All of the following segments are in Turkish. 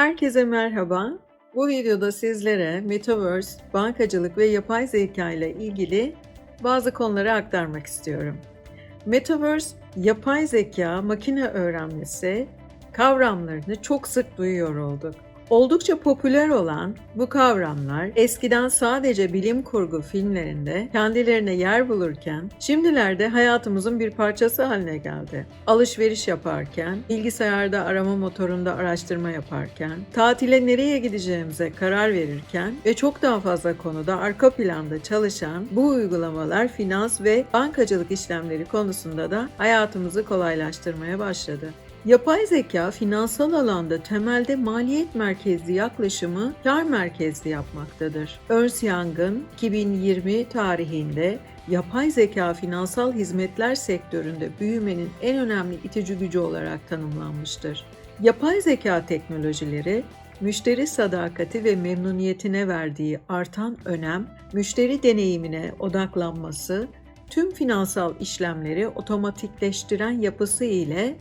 Herkese merhaba. Bu videoda sizlere Metaverse, bankacılık ve yapay zeka ile ilgili bazı konuları aktarmak istiyorum. Metaverse, yapay zeka, makine öğrenmesi kavramlarını çok sık duyuyor olduk. Oldukça popüler olan bu kavramlar eskiden sadece bilim kurgu filmlerinde kendilerine yer bulurken şimdilerde hayatımızın bir parçası haline geldi. Alışveriş yaparken, bilgisayarda arama motorunda araştırma yaparken, tatile nereye gideceğimize karar verirken ve çok daha fazla konuda arka planda çalışan bu uygulamalar finans ve bankacılık işlemleri konusunda da hayatımızı kolaylaştırmaya başladı. Yapay zeka finansal alanda temelde maliyet merkezli yaklaşımı kar merkezli yapmaktadır. Ernst Young'ın 2020 tarihinde yapay zeka finansal hizmetler sektöründe büyümenin en önemli itici gücü olarak tanımlanmıştır. Yapay zeka teknolojileri müşteri sadakati ve memnuniyetine verdiği artan önem, müşteri deneyimine odaklanması, tüm finansal işlemleri otomatikleştiren yapısı ile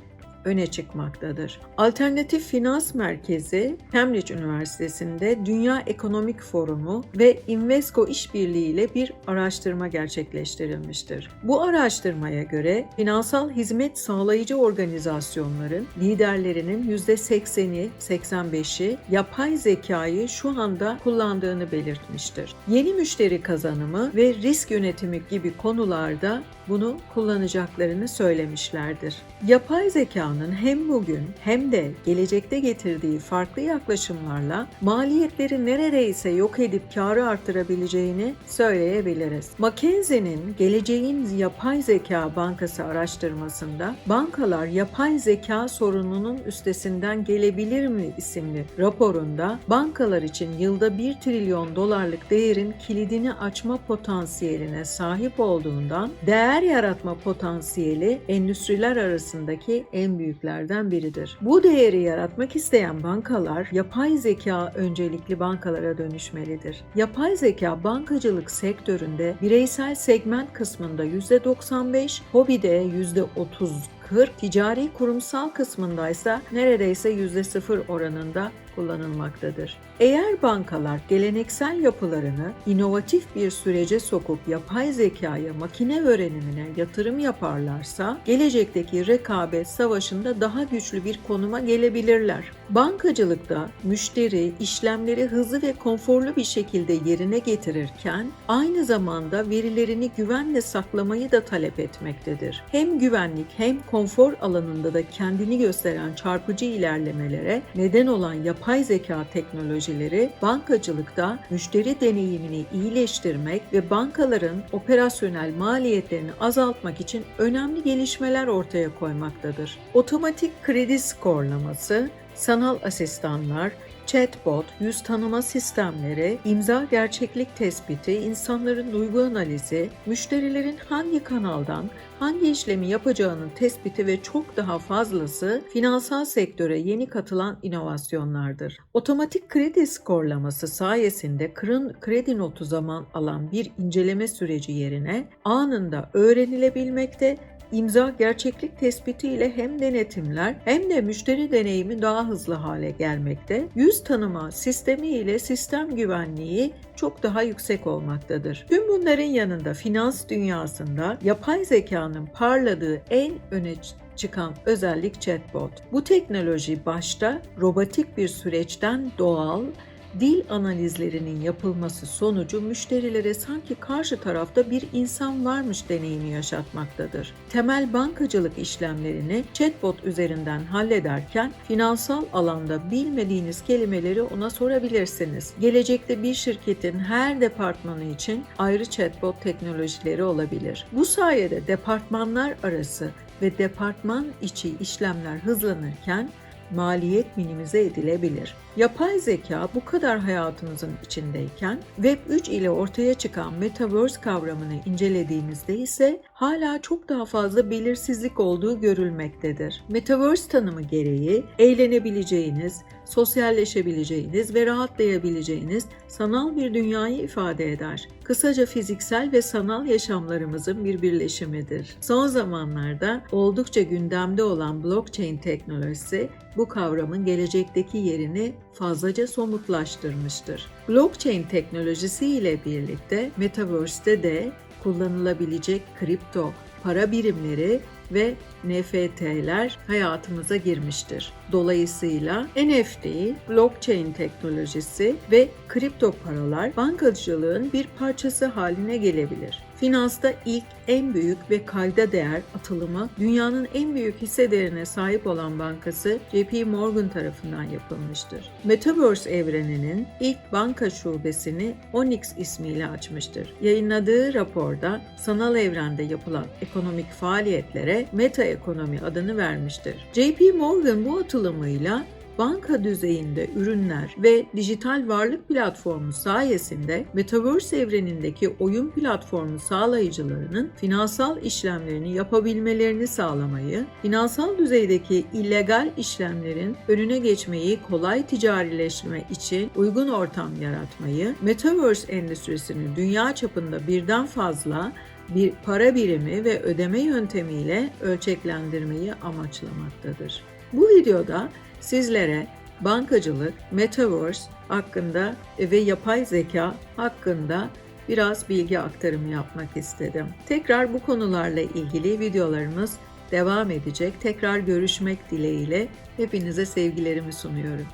öne çıkmaktadır. Alternatif Finans Merkezi Cambridge Üniversitesi'nde Dünya Ekonomik Forumu ve Invesco işbirliği ile bir araştırma gerçekleştirilmiştir. Bu araştırmaya göre finansal hizmet sağlayıcı organizasyonların liderlerinin %80'i, 85'i yapay zekayı şu anda kullandığını belirtmiştir. Yeni müşteri kazanımı ve risk yönetimi gibi konularda bunu kullanacaklarını söylemişlerdir. Yapay zekanın hem bugün hem de gelecekte getirdiği farklı yaklaşımlarla maliyetleri neredeyse yok edip karı artırabileceğini söyleyebiliriz. McKinsey'nin Geleceğin Yapay Zeka Bankası araştırmasında bankalar yapay zeka sorununun üstesinden gelebilir mi isimli raporunda bankalar için yılda 1 trilyon dolarlık değerin kilidini açma potansiyeline sahip olduğundan değer yaratma potansiyeli endüstriler arasındaki en büyüklerden biridir. Bu değeri yaratmak isteyen bankalar yapay zeka öncelikli bankalara dönüşmelidir. Yapay zeka bankacılık sektöründe bireysel segment kısmında %95, hobide %30 40, ticari kurumsal kısmında ise neredeyse %0 oranında kullanılmaktadır. Eğer bankalar geleneksel yapılarını inovatif bir sürece sokup yapay zekaya, makine öğrenimine yatırım yaparlarsa gelecekteki rekabet savaşında daha güçlü bir konuma gelebilirler. Bankacılıkta müşteri işlemleri hızlı ve konforlu bir şekilde yerine getirirken aynı zamanda verilerini güvenle saklamayı da talep etmektedir. Hem güvenlik hem konfor alanında da kendini gösteren çarpıcı ilerlemelere neden olan yapay zeka teknolojileri bankacılıkta müşteri deneyimini iyileştirmek ve bankaların operasyonel maliyetlerini azaltmak için önemli gelişmeler ortaya koymaktadır. Otomatik kredi skorlaması sanal asistanlar, chatbot, yüz tanıma sistemleri, imza gerçeklik tespiti, insanların duygu analizi, müşterilerin hangi kanaldan hangi işlemi yapacağının tespiti ve çok daha fazlası finansal sektöre yeni katılan inovasyonlardır. Otomatik kredi skorlaması sayesinde kredi notu zaman alan bir inceleme süreci yerine anında öğrenilebilmekte imza gerçeklik tespiti ile hem denetimler hem de müşteri deneyimi daha hızlı hale gelmekte. Yüz tanıma sistemi ile sistem güvenliği çok daha yüksek olmaktadır. Tüm bunların yanında finans dünyasında yapay zekanın parladığı en öne çıkan özellik chatbot. Bu teknoloji başta robotik bir süreçten doğal dil analizlerinin yapılması sonucu müşterilere sanki karşı tarafta bir insan varmış deneyimi yaşatmaktadır. Temel bankacılık işlemlerini chatbot üzerinden hallederken finansal alanda bilmediğiniz kelimeleri ona sorabilirsiniz. Gelecekte bir şirketin her departmanı için ayrı chatbot teknolojileri olabilir. Bu sayede departmanlar arası ve departman içi işlemler hızlanırken maliyet minimize edilebilir. Yapay zeka bu kadar hayatımızın içindeyken Web 3 ile ortaya çıkan Metaverse kavramını incelediğimizde ise hala çok daha fazla belirsizlik olduğu görülmektedir. Metaverse tanımı gereği eğlenebileceğiniz, sosyalleşebileceğiniz ve rahatlayabileceğiniz sanal bir dünyayı ifade eder. Kısaca fiziksel ve sanal yaşamlarımızın bir birleşimidir. Son zamanlarda oldukça gündemde olan blockchain teknolojisi bu kavramın gelecekteki yerini fazlaca somutlaştırmıştır. Blockchain teknolojisi ile birlikte Metaverse'te de kullanılabilecek kripto para birimleri ve NFT'ler hayatımıza girmiştir. Dolayısıyla NFT, blockchain teknolojisi ve kripto paralar bankacılığın bir parçası haline gelebilir. Finansta ilk en büyük ve kayda değer atılımı dünyanın en büyük hisse değerine sahip olan bankası JP Morgan tarafından yapılmıştır. Metaverse evreninin ilk banka şubesini Onyx ismiyle açmıştır. Yayınladığı raporda sanal evrende yapılan ekonomik faaliyetlere meta ekonomi adını vermiştir. JP Morgan bu atılımıyla banka düzeyinde ürünler ve dijital varlık platformu sayesinde Metaverse evrenindeki oyun platformu sağlayıcılarının finansal işlemlerini yapabilmelerini sağlamayı, finansal düzeydeki illegal işlemlerin önüne geçmeyi kolay ticarileştirme için uygun ortam yaratmayı, Metaverse endüstrisini dünya çapında birden fazla bir para birimi ve ödeme yöntemiyle ölçeklendirmeyi amaçlamaktadır. Bu videoda sizlere bankacılık, metaverse hakkında ve yapay zeka hakkında biraz bilgi aktarımı yapmak istedim. Tekrar bu konularla ilgili videolarımız devam edecek. Tekrar görüşmek dileğiyle hepinize sevgilerimi sunuyorum.